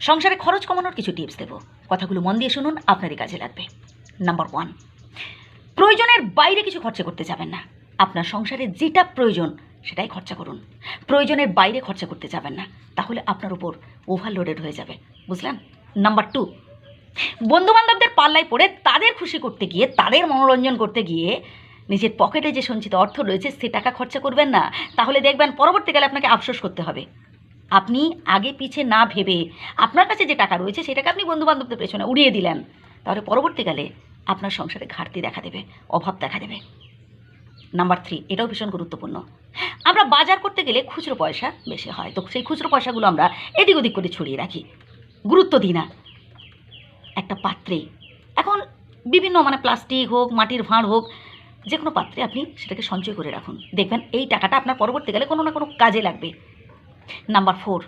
সংসারে খরচ কমানোর কিছু টিপস দেবো। কথাগুলো মন দিয়ে শুনুন, আপনারই কাজে লাগবে। নাম্বার ওয়ান প্রয়োজনের বাইরে কিছু খরচা করতে যাবেন না। আপনার সংসারে যেটা প্রয়োজন, সেটাই খরচা করুন। প্রয়োজনের বাইরে খরচা করতে যাবেন না, তাহলে আপনার উপর ওভারলোডেড হয়ে যাবে। বুঝলেন? নাম্বার টু বন্ধুবান্ধবদের পাল্লায় পড়ে তাদের খুশি করতে গিয়ে, তাদের মনোরঞ্জন করতে গিয়ে নিজের পকেটে যে সঞ্চিত অর্থ রয়েছে, সে টাকা খরচা করবেন না। তাহলে দেখবেন পরবর্তীকালে আপনাকে আফসোস করতে হবে। আপনি আগে পিছে না ভেবে আপনার কাছে যে টাকা রয়েছে সেটাকে আপনি বন্ধুবান্ধবদের পেছনে উড়িয়ে দিলেন, তাহলে পরবর্তীকালে আপনার সংসারে ঘাটতি দেখা দেবে, অভাব দেখা দেবে। নাম্বার থ্রি এটাও ভীষণ গুরুত্বপূর্ণ। আমরা বাজার করতে গেলে খুচরো পয়সা বেশি হয়, তো সেই খুচরো পয়সাগুলো আমরা এদিক ওদিক করে ছড়িয়ে রাখি। গুরুত্ব দিই না। একটা পাত্রে, এখন বিভিন্ন মানে প্লাস্টিক হোক, মাটির ভাঁড় হোক যে কোনো পাত্রে আপনি সেটাকে সঞ্চয় করে রাখুন। দেখবেন এই টাকাটা আপনার পরবর্তীকালে কোনো না কোনো কাজে লাগবে। Number four.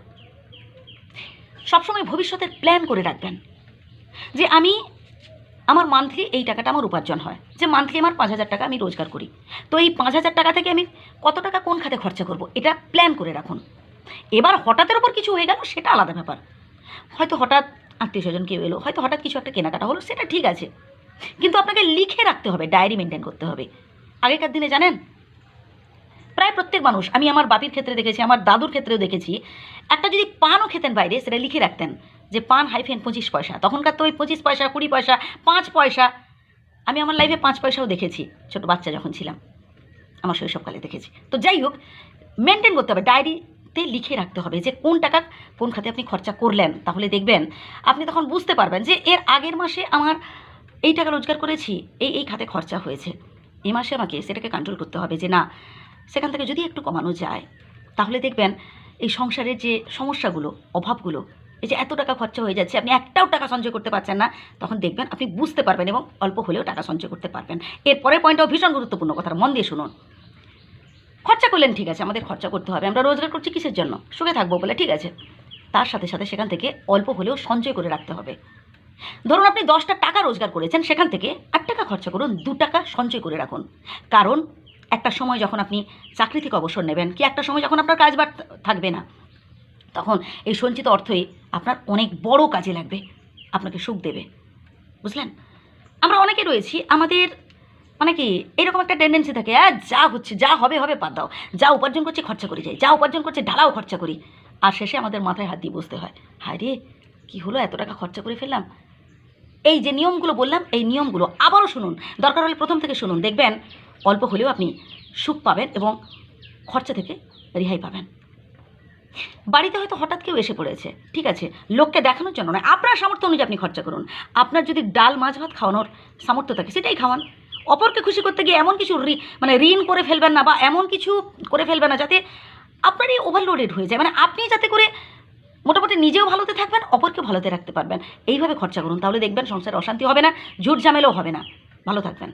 সবসময় ভবিষ্যতের প্ল্যান করে রাখবেন যে আমি, আমার মান্থলি এই টাকাটা আমার উপার্জন হয়, যে মান্থলি আমার পাঁচ হাজার টাকা আমি রোজগার করি। তো এই পাঁচ হাজার টাকা থেকে আমি কত টাকা কোন খাতে খরচা করব, এটা প্ল্যান করে রাখুন। এবার হঠাৎের ওপর কিছু হয়ে গেল, সেটা আলাদা ব্যাপার। হয়তো হঠাৎ আত্মীয় স্বজন কেউ এলো, হয়তো হঠাৎ কিছু একটা কেনাকাটা হলো, সেটা ঠিক আছে। কিন্তু আপনাকে লিখে রাখতে হবে, ডায়েরি মেনটেন করতে হবে। আগেকার দিনে জানেন প্রায় প্রত্যেক মানুষ, আমি আমার বাপির ক্ষেত্রে দেখেছি, আমার দাদুর ক্ষেত্রেও দেখেছি, একটা যদি পানও খেতেন বাইরে, সেটা লিখে রাখতেন যে পান হাইফেন পঁচিশ পয়সা। তখনকার তো ওই পঁচিশ পয়সা, কুড়ি পয়সা, পাঁচ পয়সা। আমি আমার লাইফে পাঁচ পয়সাও দেখেছি, ছোট বাচ্চা যখন ছিলাম। আমার শৈশবকালে দেখেছি। তো যাই হোক মেনটেন করতে হবে। ডায়েরিতে লিখে রাখতে হবে যে কোন টাকা কোন খাতে আপনি খরচা করলেন। তাহলে দেখবেন, আপনি তখন বুঝতে পারবেন যে এর আগের মাসে আমার এই টাকা রোজগার করেছি, এই এই খাতে খরচা হয়েছে। এই মাসে আমাকে সেটাকে কন্ট্রোল করতে হবে যে না সেখান থেকে যদি একটু কমানো যায়, তাহলে দেখবেন এই সংসারের যে সমস্যাগুলো, অভাবগুলো, এই যে এত টাকা খরচা হয়ে যাচ্ছে, আপনি একটাও টাকা সঞ্চয় করতে পারছেন না, তখন দেখবেন আপনি বুঝতে পারবেন এবং অল্প হলেও টাকা সঞ্চয় করতে পারবেন। এরপরের পয়েন্টটাও ভীষণ গুরুত্বপূর্ণ কথা মন দিয়ে শুনুন। খরচা করলেন ঠিক আছে, আমাদের খরচা করতে হবে, আমরা রোজগার করছি কিসের জন্য? সুখে থাকব বলে, ঠিক আছে। তার সাথে সাথে সেখান থেকে অল্প হলেও সঞ্চয় করে রাখতে হবে। ধরুন আপনি দশটা টাকা রোজগার করেছেন, সেখান থেকে আট টাকা খরচা করুন, দু টাকা সঞ্চয় করে রাখুন। কারণ একটা সময় যখন আপনি চাকরি থেকে অবসর নেবেন কি একটা সময় যখন আপনার কাজ বাড় থাকবে না তখন এই সঞ্চিত অর্থই আপনার অনেক বড় কাজে লাগবে আপনাকে সুখ দেবে। বুঝলেন? আমরা অনেকে রয়েছি আমাদের মানে কি এরকম একটা টেন্ডেন্সি থাকে "আহ, যা হচ্ছে যা হবে হবে বাদ দাও। যা উপার্জন করছি খরচা করে যাই। যা উপার্জন করছে ঢালাও খরচা করি। আর শেষে আমাদের মাথায় হাত দিয়ে বসতে হয় হায় রে কী হলো? এত টাকা খরচা করে ফেললাম? এই যে নিয়মগুলো বললাম, এই নিয়মগুলো আবারও শুনুন। দরকার হলে প্রথম থেকে শুনুন। দেখবেন অল্প হলেও আপনি সুখ পাবেন এবং খরচা থেকে রেহাই পাবেন। বাড়িতে হয়তো হঠাৎ কেউ এসে পড়েছে, ঠিক আছে? লোককে দেখানোর জন্য নয়, আপনার সামর্থ্য অনুযায়ী আপনি খরচা করুন। আপনার যদি ডাল, মাছ, ভাত খাওয়ানোর সামর্থ্য থাকে, সেটাই খাওয়ান। অপরকে খুশি করতে গিয়ে এমন কিছু মানে ঋণ করে ফেলবেন না বা এমন কিছু করে ফেলবেন না যাতে আপনারই ওভারলোডেড হয়ে যায়। মানে আপনি যাতে করে মোটামুটি নিজেও ভালোতে থাকবেন, অপরকে ভালোতে রাখতে পারবেন। এইভাবে খরচা করুন, তাহলে দেখবেন সংসারে অশান্তি হবে না, ঝুট ঝামেলাও হবে না। ভালো থাকবেন।